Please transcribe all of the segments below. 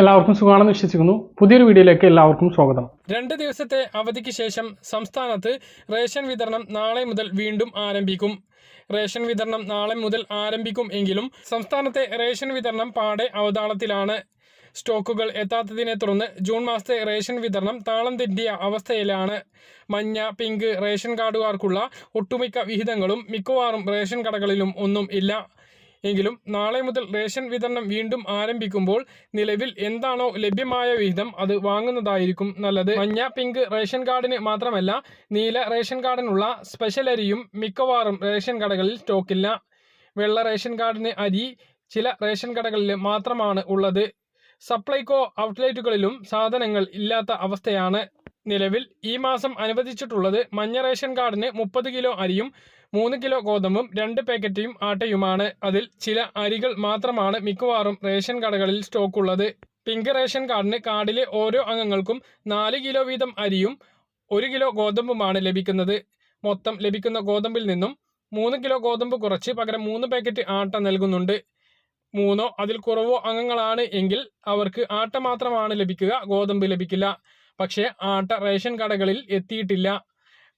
എല്ലാവർക്കും സുഖമാണെന്ന് വിശ്വസിക്കുന്നു. പുതിയൊരു വീഡിയോയിലേക്ക് എല്ലാവർക്കും സ്വാഗതം. രണ്ട് ദിവസത്തെ അവധിക്ക് ശേഷം സംസ്ഥാനത്ത് റേഷൻ വിതരണം നാളെ മുതൽ വീണ്ടും ആരംഭിക്കും. റേഷൻ വിതരണം നാളെ മുതൽ ആരംഭിക്കും എങ്കിലും സംസ്ഥാനത്തെ റേഷൻ വിതരണം പാടെ അവതാളത്തിലാണ്. സ്റ്റോക്കുകൾ എത്താത്തതിനെ തുടർന്ന് ജൂൺ മാസത്തെ റേഷൻ വിതരണം താളം തെറ്റിയ അവസ്ഥയിലാണ്. മഞ്ഞ പിങ്ക് റേഷൻ കാർഡുകാർക്കുള്ള ഒട്ടുമിക്ക വിഹിതങ്ങളും മിക്കവാറും റേഷൻ കടകളിലും ഒന്നും ഇല്ല. എങ്കിലും നാളെ മുതൽ റേഷൻ വിതരണം വീണ്ടും ആരംഭിക്കുമ്പോൾ നിലവിൽ എന്താണോ ലഭ്യമായ വിഹിതം അത് വാങ്ങുന്നതായിരിക്കും നല്ലത്. മഞ്ഞ പിങ്ക് റേഷൻ കാർഡിന് മാത്രമല്ല നീല റേഷൻ കാർഡിനുള്ള സ്പെഷ്യൽ അരിയും മിക്കവാറും റേഷൻ കടകളിൽ സ്റ്റോക്കില്ല. വെള്ള റേഷൻ കാർഡിന് അരി ചില റേഷൻ കടകളിൽ മാത്രമാണ് ഉള്ളത്. സപ്ലൈകോ ഔട്ട്ലെറ്റുകളിലും സാധനങ്ങൾ ഇല്ലാത്ത അവസ്ഥയാണ് നിലവിൽ ഈ മാസം അനുവദിച്ചിട്ടുള്ളത് മഞ്ഞ റേഷൻ കാർഡിന് മുപ്പത് കിലോ അരിയും മൂന്ന് കിലോ ഗോതമ്പും രണ്ട് പാക്കറ്റും ആട്ടയുമാണ്. അതിൽ ചില അരികൾ മാത്രമാണ് മിക്കവാറും റേഷൻ കടകളിൽ സ്റ്റോക്കുള്ളത്. പിങ്ക് റേഷൻ കാർഡിന് കാർഡിലെ ഓരോ അംഗങ്ങൾക്കും നാല് കിലോ വീതം അരിയും ഒരു കിലോ ഗോതമ്പുമാണ് ലഭിക്കുന്നത്. മൊത്തം ലഭിക്കുന്ന ഗോതമ്പിൽ നിന്നും മൂന്ന് കിലോ ഗോതമ്പ് കുറച്ച് പകരം മൂന്ന് പാക്കറ്റ് ആട്ട നൽകുന്നുണ്ട്. മൂന്നോ അതിൽ കുറവോ അംഗങ്ങളാണ് എങ്കിൽ അവർക്ക് ആട്ട മാത്രമാണ് ലഭിക്കുക ഗോതമ്പ് ലഭിക്കില്ല. പക്ഷേ ആട്ട റേഷൻ കടകളിൽ എത്തിയിട്ടില്ല.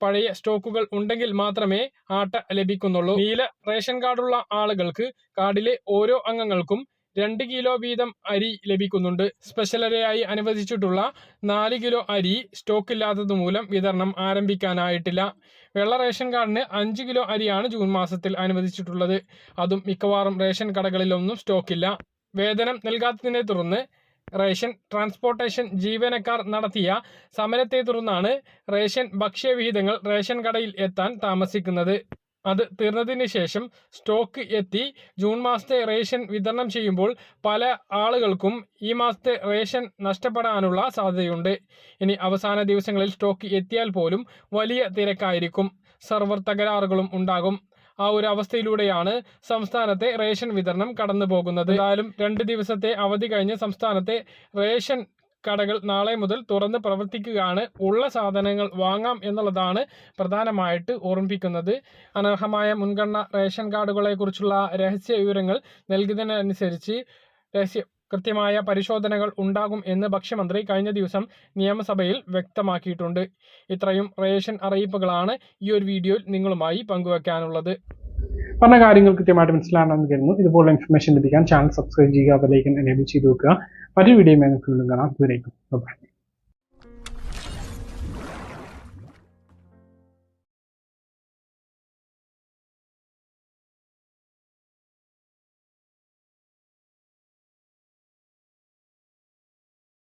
പഴയ സ്റ്റോക്കുകൾ ഉണ്ടെങ്കിൽ മാത്രമേ ആട്ട ലഭിക്കുന്നുള്ളൂ. നീല റേഷൻ കാർഡുള്ള ആളുകൾക്ക് കാർഡിലെ ഓരോ അംഗങ്ങൾക്കും രണ്ട് കിലോ വീതം അരി ലഭിക്കുന്നുണ്ട്. സ്പെഷ്യൽ അരിയായി അനുവദിച്ചിട്ടുള്ള നാല് കിലോ അരി സ്റ്റോക്കില്ലാത്തത് മൂലം വിതരണം ആരംഭിക്കാനായിട്ടില്ല. വെള്ള റേഷൻ കാർഡിന് അഞ്ച് കിലോ അരിയാണ് ജൂൺ മാസത്തിൽ അനുവദിച്ചിട്ടുള്ളത്. അതും മിക്കവാറും റേഷൻ കടകളിലൊന്നും സ്റ്റോക്കില്ല. വേതനം നൽകാത്തതിനെ തുടർന്ന് റേഷൻ ട്രാൻസ്പോർട്ടേഷൻ ജീവനക്കാർ നടത്തിയ സമരത്തെ തുടർന്നാണ് റേഷൻ ഭക്ഷ്യവിഹിതങ്ങൾ റേഷൻ കടയിൽ എത്താൻ താമസിക്കുന്നത്. അത് തീർന്നതിന് ശേഷം സ്റ്റോക്ക് എത്തി. ജൂൺ മാസത്തെ റേഷൻ വിതരണം ചെയ്യുമ്പോൾ പല ആളുകൾക്കും ഈ മാസത്തെ റേഷൻ നഷ്ടപ്പെടാനുള്ള സാധ്യതയുണ്ട്. ഇനി അവസാന ദിവസങ്ങളിൽ സ്റ്റോക്ക് എത്തിയാൽ പോലും വലിയ തിരക്കായിരിക്കും. സെർവർ തകരാറുകളും ഉണ്ടാകും. ആ ഒരു അവസ്ഥയിലൂടെയാണ് സംസ്ഥാനത്തെ റേഷൻ വിതരണം കടന്നു പോകുന്നത് എന്തായാലും രണ്ട് ദിവസത്തെ അവധി കഴിഞ്ഞ് സംസ്ഥാനത്തെ റേഷൻ കടകൾ നാളെ മുതൽ തുറന്ന് പ്രവർത്തിക്കുകയാണ്. ഉള്ള സാധനങ്ങൾ വാങ്ങാം എന്നുള്ളതാണ് പ്രധാനമായിട്ട് ഓർമ്മിപ്പിക്കുന്നത്. അനർഹമായ മുൻഗണന റേഷൻ കാർഡുകളെക്കുറിച്ചുള്ള രഹസ്യ വിവരങ്ങൾ നൽകുന്നതിനനുസരിച്ച് രഹസ്യ കൃത്യമായ പരിശോധനകൾ ഉണ്ടാകും എന്ന് ഭക്ഷ്യമന്ത്രി കഴിഞ്ഞ ദിവസം നിയമസഭയിൽ വ്യക്തമാക്കിയിട്ടുണ്ട്. ഇത്രയും റേഷൻ അറിയിപ്പുകളാണ് ഈ ഒരു വീഡിയോയിൽ നിങ്ങളുമായി പങ്കുവെക്കാനുള്ളത്. പറഞ്ഞ കാര്യങ്ങൾ കൃത്യമായിട്ട് മനസ്സിലാണെന്ന് കരുതുന്നു. ഇതുപോലെ ഇൻഫർമേഷൻ ലഭിക്കാൻ ചാനൽ സബ്സ്ക്രൈബ് ചെയ്യുക അതിലേക്ക് എനേബിൾ ചെയ്ത് വെക്കുക. മറ്റൊരു വീഡിയോ കാണാം.